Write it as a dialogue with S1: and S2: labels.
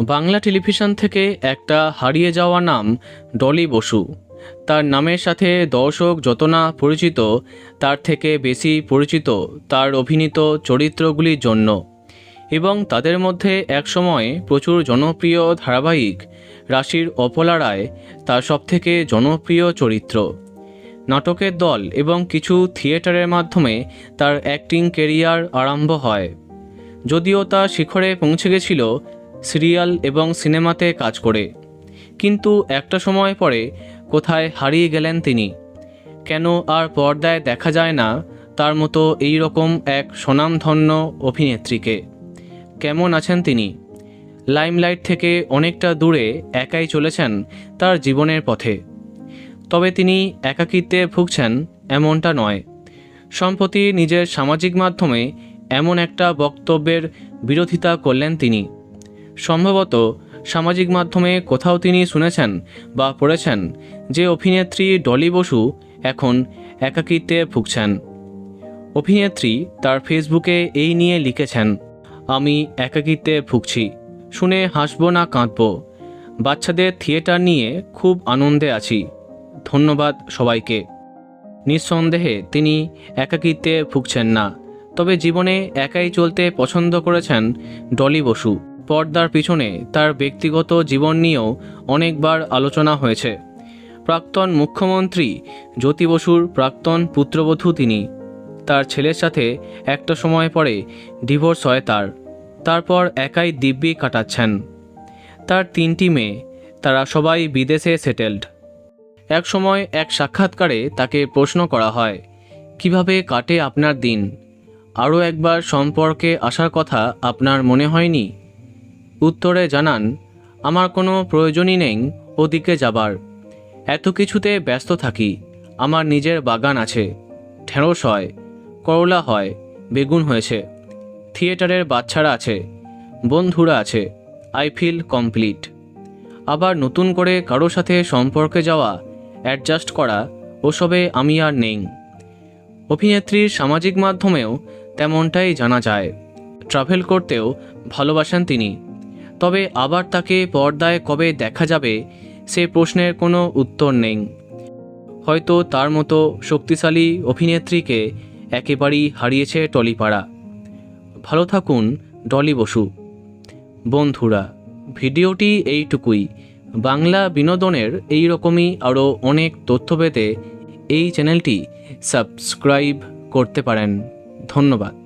S1: Bangla television থেকে একটা হারিয়ে যাওয়া নাম ডলি বসু। তার নামের সাথে দর্শক যত না পরিচিত, তার থেকে বেশি পরিচিত তার অভিনীত চরিত্রগুলির জন্য। এবং তাদের মধ্যে একসময় প্রচুর জনপ্রিয় ধারাবাহিক রাশির অপলা রায় তার সবথেকে জনপ্রিয় চরিত্র। নাটকের দল এবং কিছু থিয়েটারের মাধ্যমে তার অ্যাক্টিং কেরিয়ার আরম্ভ হয়। যদিও তা শিখরে পৌঁছে গেছিল সিরিয়াল এবং সিনেমাতে কাজ করে। কিন্তু একটা সময় পরে কোথায় হারিয়ে গেলেন তিনি? কেন আর পর্দায় দেখা যায় না তার মতো এই রকম এক স্বনামধন্য অভিনেত্রীকে? কেমন আছেন তিনি? লাইমলাইট থেকে অনেকটা দূরে একাই চলেছেন তার জীবনের পথে। তবে তিনি একাকিত্বে ভুগছেন এমনটা নয়। সম্প্রতি নিজের সামাজিক মাধ্যমে এমন একটা বক্তব্যের বিরোধিতা করলেন তিনি। সম্ভবত সামাজিক মাধ্যমে কোথাও তিনি শুনেছেন বা পড়েছেন যে অভিনেত্রী ডলি বসু এখন একাকিত্বে ভুগছেন। অভিনেত্রী তার ফেসবুকে এই নিয়ে লিখেছেন, আমি একাকিত্বে ভুগছি। শুনে হাসব না কাঁদব। বাচ্চাদের থিয়েটার নিয়ে খুব আনন্দে আছি। ধন্যবাদ সবাইকে। নিঃসন্দেহে তিনি একাকিত্বে ভুগছেন না, তবে জীবনে একাই চলতে পছন্দ করেছেন ডলি বসু। পর্দার পিছনে তার ব্যক্তিগত জীবন নিয়েও অনেকবার আলোচনা হয়েছে। প্রাক্তন মুখ্যমন্ত্রী জ্যোতি বসুর প্রাক্তন পুত্রবধূ তিনি। তার ছেলের সাথে একটা সময় পরে ডিভোর্স হয় তার। তারপর একাই দিব্যি কাটাচ্ছেন। তার তিনটি মেয়ে, তারা সবাই বিদেশে সেটেলড। এক সময় এক সাক্ষাৎকারে তাকে প্রশ্ন করা হয়, কীভাবে কাটে আপনার দিন? আরও একবার সম্পর্কে আসার কথা আপনার মনে হয়নি? উত্তরে জানান, আমার কোনো প্রয়োজনই নেই ওদিকে যাবার। এত কিছুতে ব্যস্ত থাকি, আমার নিজের বাগান আছে, ঢেঁড়স হয়, করলা হয়, বেগুন হয়েছে, থিয়েটারের বাচ্চারা আছে, বন্ধুরা আছে, আই ফিল কমপ্লিট। আবার নতুন করে কারও সাথে সম্পর্কে যাওয়া, অ্যাডজাস্ট করা, ওসবে আমি আর নেই। অভিনেত্রীর সামাজিক মাধ্যমেও তেমনটাই জানা যায়। ট্রাভেল করতেও ভালোবাসেন তিনি। তবে আবার তাকে পর্দায় কবে দেখা যাবে, সে প্রশ্নের কোনো উত্তর নেই। হয়তো তার মতো শক্তিশালী অভিনেত্রীকে একেবারেই হারিয়েছে টলিপাড়া। ভালো থাকুন, ডলি বসু। বন্ধুরা, ভিডিওটি এইটুকুই। বাংলা বিনোদনের এই রকমই আরও অনেক তথ্য পেতে এই চ্যানেলটি সাবস্ক্রাইব করতে পারেন। ধন্যবাদ।